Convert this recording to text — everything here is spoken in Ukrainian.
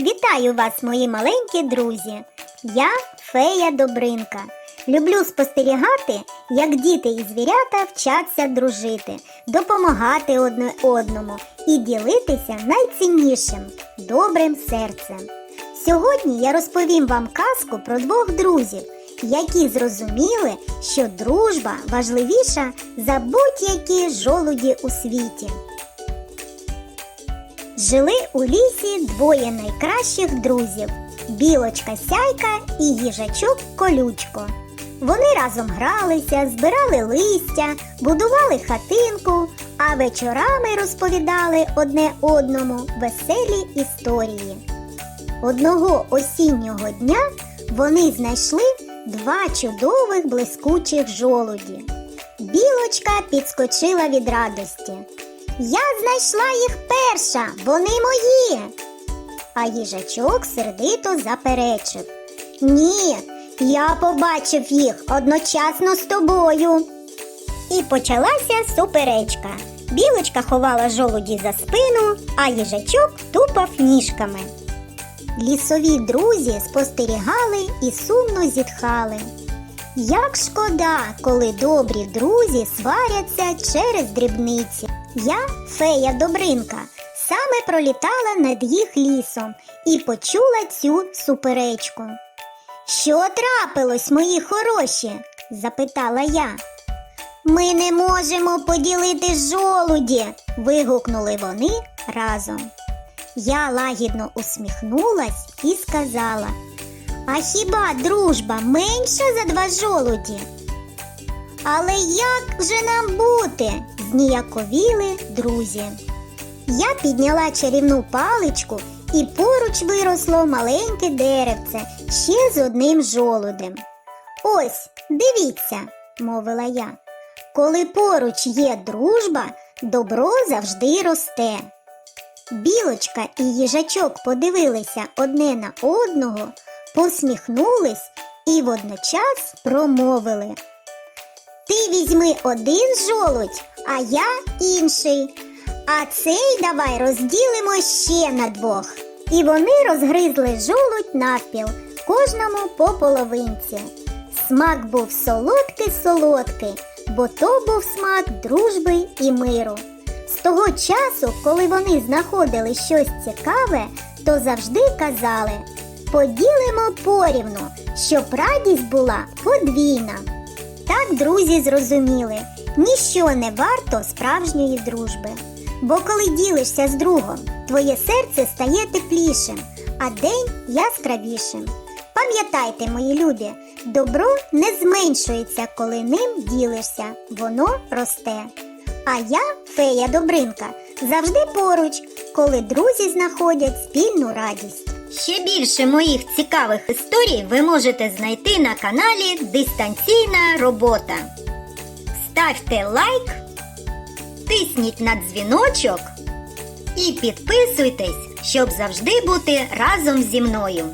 Вітаю вас, мої маленькі друзі! Я фея Добринка. Люблю спостерігати, як діти і звірята вчаться дружити, допомагати одне одному і ділитися найціннішим добрим серцем. Сьогодні я розповім вам казку про двох друзів, які зрозуміли, що дружба важливіша за будь-які жолуді у світі. Жили у лісі двоє найкращих друзів білочка сяйка і їжачок колючко. Вони разом гралися, збирали листя, будували хатинку, а вечорами розповідали одне одному веселі історії. Одного осіннього дня вони знайшли два чудових блискучих жолуді. Білочка підскочила від радості. Я знайшла їх перша, вони мої. А їжачок сердито заперечив. Ні, я побачив їх одночасно з тобою. І почалася суперечка. Білочка ховала жолуді за спину, а їжачок тупав ніжками. Лісові друзі спостерігали і сумно зітхали. Як шкода, коли добрі друзі сваряться через дрібниці. Я, фея Добринка, саме пролітала над їх лісом і почула цю суперечку. Що трапилось, мої хороші? запитала я. Ми не можемо поділити жолуді. вигукнули вони разом. Я лагідно усміхнулась і сказала: А хіба дружба менша за два жолуді? Але як же нам бути? Зніяковіли друзі. Я підняла чарівну паличку і поруч виросло маленьке деревце ще з одним жолудем. Ось, дивіться, мовила я. Коли поруч є дружба, добро завжди росте. Білочка і їжачок подивилися одне на одного, посміхнулись і водночас промовили. Ти візьми один жолудь, а я інший. А цей давай розділимо ще на двох. І вони розгризли жолудь навпіл, кожному по половинці. Смак був солодкий солодкий, бо то був смак дружби і миру. З того часу, коли вони знаходили щось цікаве, то завжди казали поділимо порівну, щоб радість була подвійна. Так друзі зрозуміли, ніщо не варто справжньої дружби. Бо коли ділишся з другом, твоє серце стає теплішим, а день яскравішим. Пам'ятайте, мої любі, добро не зменшується, коли ним ділишся, воно росте. А я, фея Добринка, завжди поруч, коли друзі знаходять спільну радість. Ще більше моїх цікавих історій ви можете знайти на каналі Дистанційна робота. Ставте лайк, тисніть на дзвіночок і підписуйтесь, щоб завжди бути разом зі мною.